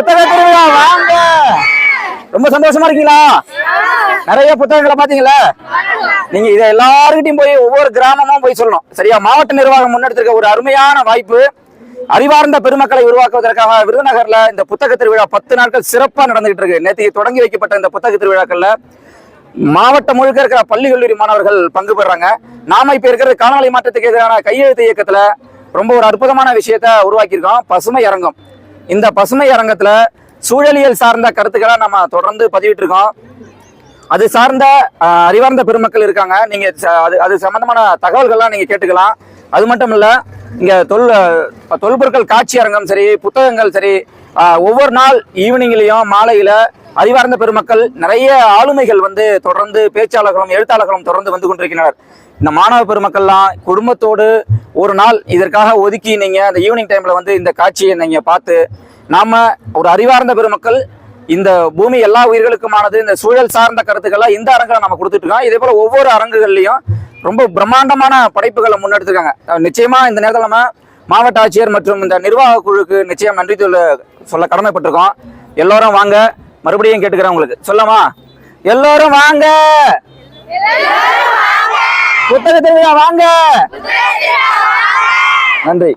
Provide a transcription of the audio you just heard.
புத்தக திருவிழா வாங்க. ரொம்ப சந்தோஷமா இருக்கீங்களா? நிறைய புத்தகங்களை பாத்தீங்களா நீங்க இதை எல்லாருக்கிட்டையும் போய் ஒவ்வொரு கிராமமும் போய் சொல்லணும். சரியா? மாவட்ட நிர்வாகம் முன்னெடுத்திருக்க ஒரு அருமையான வாய்ப்பு. அறிவார்ந்த பெருமக்களை உருவாக்குவதற்காக விருதுநகர்ல இந்த புத்தக திருவிழா பத்து நாட்கள் சிறப்பா நடந்துகிட்டு இருக்கு. நேற்று தொடங்கி வைக்கப்பட்ட இந்த புத்தக திருவிழாக்கள்ல மாவட்டம் முழுக்க இருக்கிற பள்ளி கல்லூரி மாணவர்கள் பங்கு பெறாங்க. நாம இப்ப இருக்கிற காலநிலை மாற்றத்துக்கு எதிரான கையெழுத்து இயக்கத்துல ரொம்ப ஒரு அற்புதமான விஷயத்த உருவாக்கியிருக்கோம். பசுமை அரங்கம். இந்த பசுமை அரங்கத்தில் சூழலியல் சார்ந்த கருத்துக்களை நம்ம தொடர்ந்து பதிவிட்டு இருக்கோம் அது சார்ந்த அறிவார்ந்த பெருமக்கள் இருக்காங்க. நீங்க ச- அது அது சம்பந்தமான தகவல்கள்லாம் நீங்க கேட்டுக்கலாம். அது மட்டும் இல்ல இங்க தொல் தொல்பொருட்கள் காட்சி அரங்கம் சரி புத்தகங்கள் சரி ஒவ்வொரு நாள் ஈவினிங்லயும் மாலையில அறிவார்ந்த பெருமக்கள் நிறைய ஆளுமைகள் வந்து தொடர்ந்து பேச்சாளர்களும் எழுத்தாளர்களும் தொடர்ந்து வந்து கொண்டிருக்கின்றனர். இந்த மாணவ பெருமக்கள்லாம் குடும்பத்தோடு ஒரு நாள் இதற்காக ஒதுக்கி நீங்க அந்த ஈவினிங் டைம்ல வந்து இந்த காட்சியை நீங்க பார்த்து நாம ஒரு அறிவார்ந்த பெருமக்கள் இந்த பூமி எல்லா உயிர்களுக்குமானது இந்த சூழல் சார்ந்த கருத்துக்களை இந்த அரங்கில் நம்ம கொடுத்துட்டு இருக்கோம் இதே போல ஒவ்வொரு அரங்குகள்லையும் ரொம்ப பிரம்மாண்டமான படைப்புகளை முன்னெடுத்துருக்காங்க. அஹ் நிச்சயமா இந்த நேரத்தில் நம்ம மாவட்ட ஆட்சியர் மற்றும் இந்த நிர்வாக குழுக்கு நிச்சயம் நன்றி சொல்ல சொல்ல கடமைப்பட்டிருக்கோம். எல்லாரும் வாங்க. மறுபடியும் கேட்டுக்கிறேன் உங்களுக்கு. சொல்லமா எல்லாரும் வாங்க. புத்தக திருவிழா வாங்க. நன்றி.